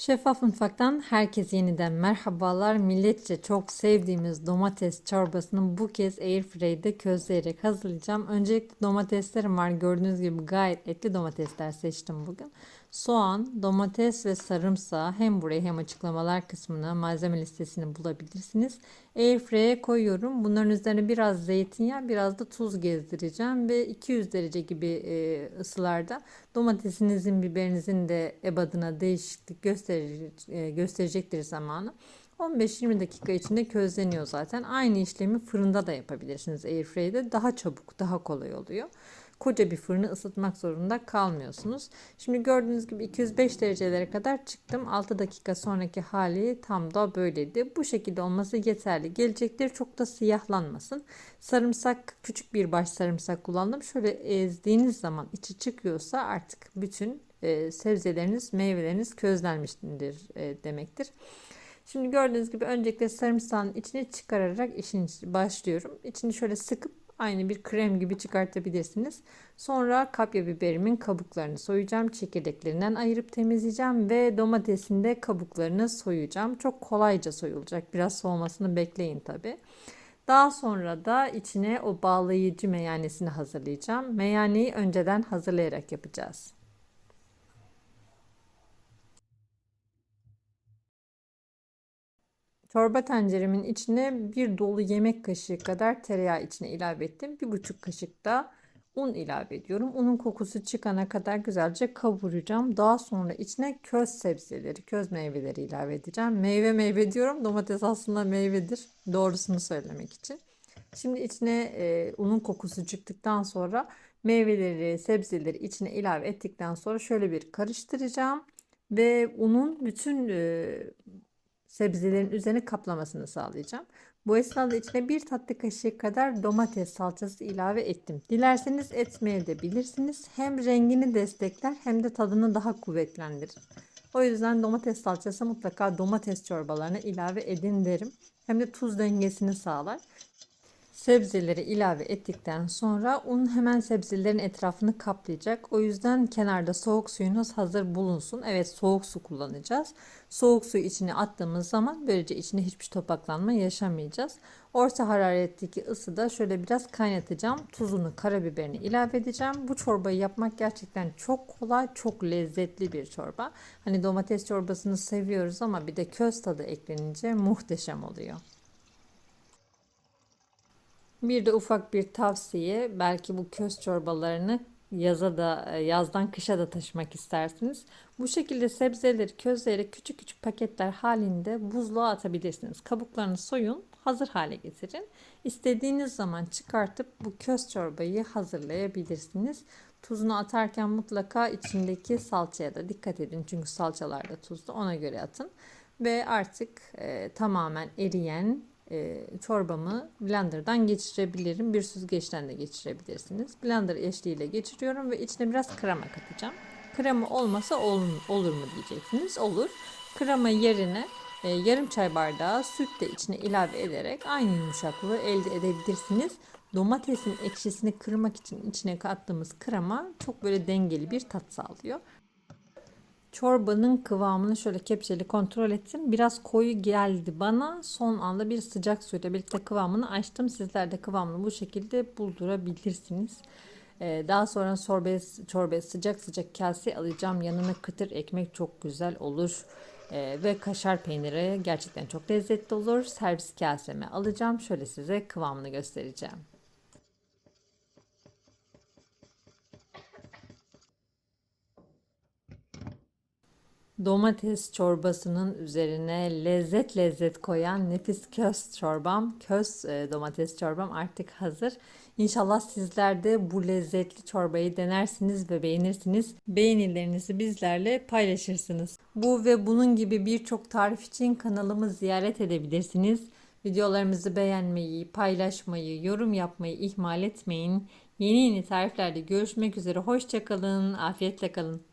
Şeffaf Mutfak'tan herkese yeniden merhabalar. Milletçe çok sevdiğimiz domates çorbasını bu kez Airfry'de közleyerek hazırlayacağım. Öncelikle domateslerim var. Gördüğünüz gibi gayet etli domatesler seçtim bugün. Soğan, domates ve sarımsağı hem buraya hem açıklamalar kısmına malzeme listesini bulabilirsiniz. Airfry'e koyuyorum. Bunların üzerine biraz zeytinyağı, biraz da tuz gezdireceğim ve 200 derece gibi e, ısılarda domatesinizin, biberinizin de ebadına değişiklik gösterir, e, gösterecektir zamanı. 15-20 dakika içinde közleniyor zaten. Aynı işlemi fırında da yapabilirsiniz Airfry'de. Daha çabuk, daha kolay oluyor koca bir fırını ısıtmak zorunda kalmıyorsunuz. Şimdi gördüğünüz gibi 205 derecelere kadar çıktım. 6 dakika sonraki hali tam da böyleydi. Bu şekilde olması yeterli. Gelecektir çok da siyahlanmasın. Sarımsak küçük bir baş sarımsak kullandım. Şöyle ezdiğiniz zaman içi çıkıyorsa artık bütün e, sebzeleriniz, meyveleriniz közlenmiştir e, demektir. Şimdi gördüğünüz gibi öncelikle sarımsağın içini çıkararak işin başlıyorum. İçini şöyle sıkıp Aynı bir krem gibi çıkartabilirsiniz. Sonra kapya biberimin kabuklarını soyacağım. Çekirdeklerinden ayırıp temizleyeceğim ve domatesin de kabuklarını soyacağım. Çok kolayca soyulacak. Biraz soğumasını bekleyin tabi. Daha sonra da içine o bağlayıcı meyanesini hazırlayacağım. Meyaneyi önceden hazırlayarak yapacağız. Çorba tenceremin içine bir dolu yemek kaşığı kadar tereyağı içine ilave ettim. Bir buçuk kaşık da un ilave ediyorum. Unun kokusu çıkana kadar güzelce kavuracağım. Daha sonra içine köz sebzeleri, köz meyveleri ilave edeceğim. Meyve meyve diyorum. Domates aslında meyvedir. Doğrusunu söylemek için. Şimdi içine e, unun kokusu çıktıktan sonra meyveleri, sebzeleri içine ilave ettikten sonra şöyle bir karıştıracağım. Ve unun bütün e, sebzelerin üzerine kaplamasını sağlayacağım. Bu esnada içine bir tatlı kaşığı kadar domates salçası ilave ettim. Dilerseniz etmeye de bilirsiniz. Hem rengini destekler hem de tadını daha kuvvetlendirir. O yüzden domates salçası mutlaka domates çorbalarına ilave edin derim. Hem de tuz dengesini sağlar. Sebzeleri ilave ettikten sonra un hemen sebzelerin etrafını kaplayacak. O yüzden kenarda soğuk suyunuz hazır bulunsun. Evet soğuk su kullanacağız. Soğuk suyu içine attığımız zaman böylece içinde hiçbir topaklanma yaşamayacağız. Orta hararetteki ısıda şöyle biraz kaynatacağım. Tuzunu, karabiberini ilave edeceğim. Bu çorbayı yapmak gerçekten çok kolay, çok lezzetli bir çorba. Hani domates çorbasını seviyoruz ama bir de köz tadı eklenince muhteşem oluyor. Bir de ufak bir tavsiye belki bu köz çorbalarını yaza da e, yazdan kışa da taşımak istersiniz. Bu şekilde sebzeleri közleyerek küçük küçük paketler halinde buzluğa atabilirsiniz. Kabuklarını soyun, hazır hale getirin. İstediğiniz zaman çıkartıp bu köz çorbayı hazırlayabilirsiniz. Tuzunu atarken mutlaka içindeki salçaya da dikkat edin. Çünkü salçalar da tuzlu. Ona göre atın. Ve artık e, tamamen eriyen e, çorbamı blenderdan geçirebilirim. Bir süzgeçten de geçirebilirsiniz. Blender eşliğiyle geçiriyorum ve içine biraz krema katacağım. Krema olmasa ol, olur mu diyeceksiniz. Olur. Krema yerine e, yarım çay bardağı süt de içine ilave ederek aynı yumuşaklığı elde edebilirsiniz. Domatesin ekşisini kırmak için içine kattığımız krema çok böyle dengeli bir tat sağlıyor. Çorbanın kıvamını şöyle kepçeli kontrol ettim. Biraz koyu geldi bana. Son anda bir sıcak suyla birlikte kıvamını açtım. Sizler de kıvamını bu şekilde buldurabilirsiniz. Ee, daha sonra sorbet, çorbaya sıcak sıcak kase alacağım. Yanına kıtır ekmek çok güzel olur. Ee, ve kaşar peyniri gerçekten çok lezzetli olur. Servis kaseme alacağım. Şöyle size kıvamını göstereceğim. Domates çorbasının üzerine lezzet lezzet koyan nefis köz çorbam, köz e, domates çorbam artık hazır. İnşallah sizler de bu lezzetli çorbayı denersiniz ve beğenirsiniz. Beğenilerinizi bizlerle paylaşırsınız. Bu ve bunun gibi birçok tarif için kanalımı ziyaret edebilirsiniz. Videolarımızı beğenmeyi, paylaşmayı, yorum yapmayı ihmal etmeyin. Yeni yeni tariflerde görüşmek üzere. Hoşçakalın, afiyetle kalın.